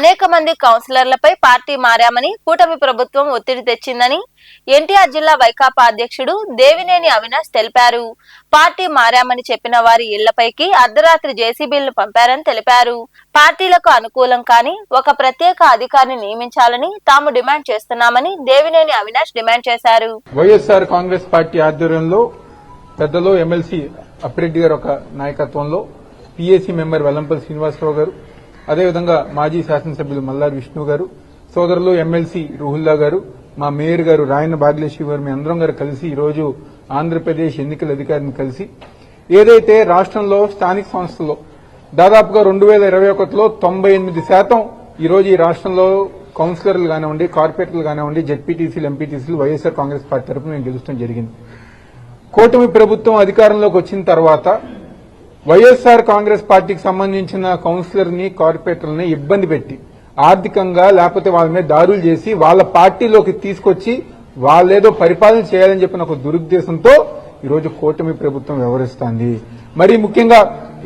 అనేక మంది కౌన్సిలర్లపై పార్టీ మారామని కూటమి ప్రభుత్వం ఒత్తిడి తెచ్చిందని ఎన్టీఆర్ జిల్లా వైకాపా అధ్యక్షుడు దేవినేని అవినాష్ తెలిపారు. పార్టీ మారామని చెప్పిన వారి ఇళ్ళపైకి అర్ధరాత్రి జేసీబీలను పంపారని తెలిపారు. పార్టీలకు అనుకూలం కాని ఒక ప్రత్యేక అధికారిని నియమించాలని తాము డిమాండ్ చేస్తున్నామని దేవినేని అవినాష్ డిమాండ్ చేశారు. వైఎస్ఆర్ కాంగ్రెస్ పార్టీ ఆధ్వర్యంలో పెద్దలో ఎమ్మెల్సీ అప్పిరెడ్డి గారు ఒక నాయకత్వంలో పిఏసీ మెంబర్ వెల్లంపల్లి శ్రీనివాసరావు గారు అదేవిధంగా మాజీ శాసనసభ్యులు మల్లారి విష్ణు గారు సోదరులు ఎమ్మెల్సీ రుహుల్లా గారు మా మేయర్ గారు రాయన భాగ్యలక్ష్మి గారు మీ అందరం గారు కలిసి ఈరోజు ఆంధ్రప్రదేశ్ ఎన్నికల అధికారిని కలిసి ఏదైతే రాష్ట్రంలో స్థానిక సంస్థల్లో దాదాపుగా రెండు వేల ఇరవై ఒకటిలో తొంభై ఎనిమిది శాతం ఈరోజు ఈ రాష్ట్రంలో కౌన్సిలర్లు కానివ్వండి కార్పొరేటర్లు కానివ్వండి జెడ్పీటీసీలు ఎంపీటీసీలు వైఎస్ఆర్ కాంగ్రెస్ పార్టీ తరఫున మేము గెలుస్తాం జరిగింది. కూటమి ప్రభుత్వం అధికారంలోకి వచ్చిన తర్వాత వైఎస్ఆర్ కాంగ్రెస్ పార్టీకి సంబంధించిన కౌన్సిలర్ని కార్పొరేటర్ని ఇబ్బంది పెట్టి ఆర్థికంగా లేకపోతే వాళ్ళ మీద దారులు చేసి వాళ్ళ పార్టీలోకి తీసుకొచ్చి వాళ్ళేదో పరిపాలన చేయాలని చెప్పిన ఒక దురుద్దేశంతో ఈరోజు కూటమి ప్రభుత్వం వ్యవహరిస్తోంది. మరి ముఖ్యంగా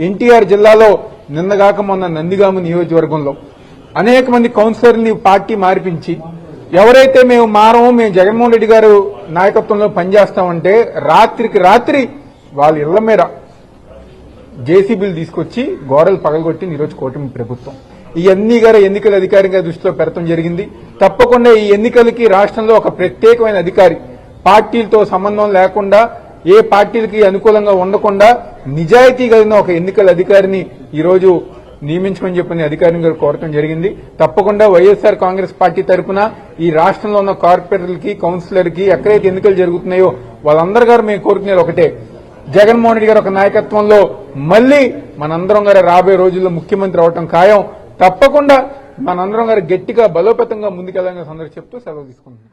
ఎన్టీఆర్ జిల్లాలో నిన్నగాక మొన్న నందిగామ నియోజకవర్గంలో అనేక మంది కౌన్సిలర్ని పార్టీ మార్పించి ఎవరైతే మేము మారము మేము జగన్మోహన్ రెడ్డి గారు నాయకత్వంలో పనిచేస్తామంటే రాత్రికి రాత్రి వాళ్ళ ఇళ్ళ మీద జేసీబీలు తీసుకొచ్చి గోడలు పగలగొట్టి ఈరోజు కూటమి ప్రభుత్వం. ఇవన్నీ గారు ఎన్నికల అధికారిగా దృష్టిలో పెడతం జరిగింది. తప్పకుండా ఈ ఎన్నికలకి రాష్ట్రంలో ఒక ప్రత్యేకమైన అధికారి పార్టీలతో సంబంధం లేకుండా ఏ పార్టీలకి అనుకూలంగా ఉండకుండా నిజాయితీ కలిగిన ఒక ఎన్నికల అధికారిని ఈరోజు నియమించమని చెప్పిన అధికారిని గారు కోరటం జరిగింది. తప్పకుండా వైఎస్ఆర్ కాంగ్రెస్ పార్టీ తరఫున ఈ రాష్ట్రంలో ఉన్న కార్పొరేటర్లకి కౌన్సిలర్కి ఎక్కడైతే ఎన్నికలు జరుగుతున్నాయో వాళ్ళందరి గారు మేము కోరుకునేది ఒకటే. జగన్మోహన్ రెడ్డి గారు ఒక నాయకత్వంలో మళ్ళీ మనందరం గారు రాబోయే రోజుల్లో ముఖ్యమంత్రి అవటం ఖాయం. తప్పకుండా మనందరం గారు గట్టిగా బలోపేతంగా ముందుకెళ్ళాలని సందర్శి చెప్తూ సెలవు తీసుకుంటున్నాం.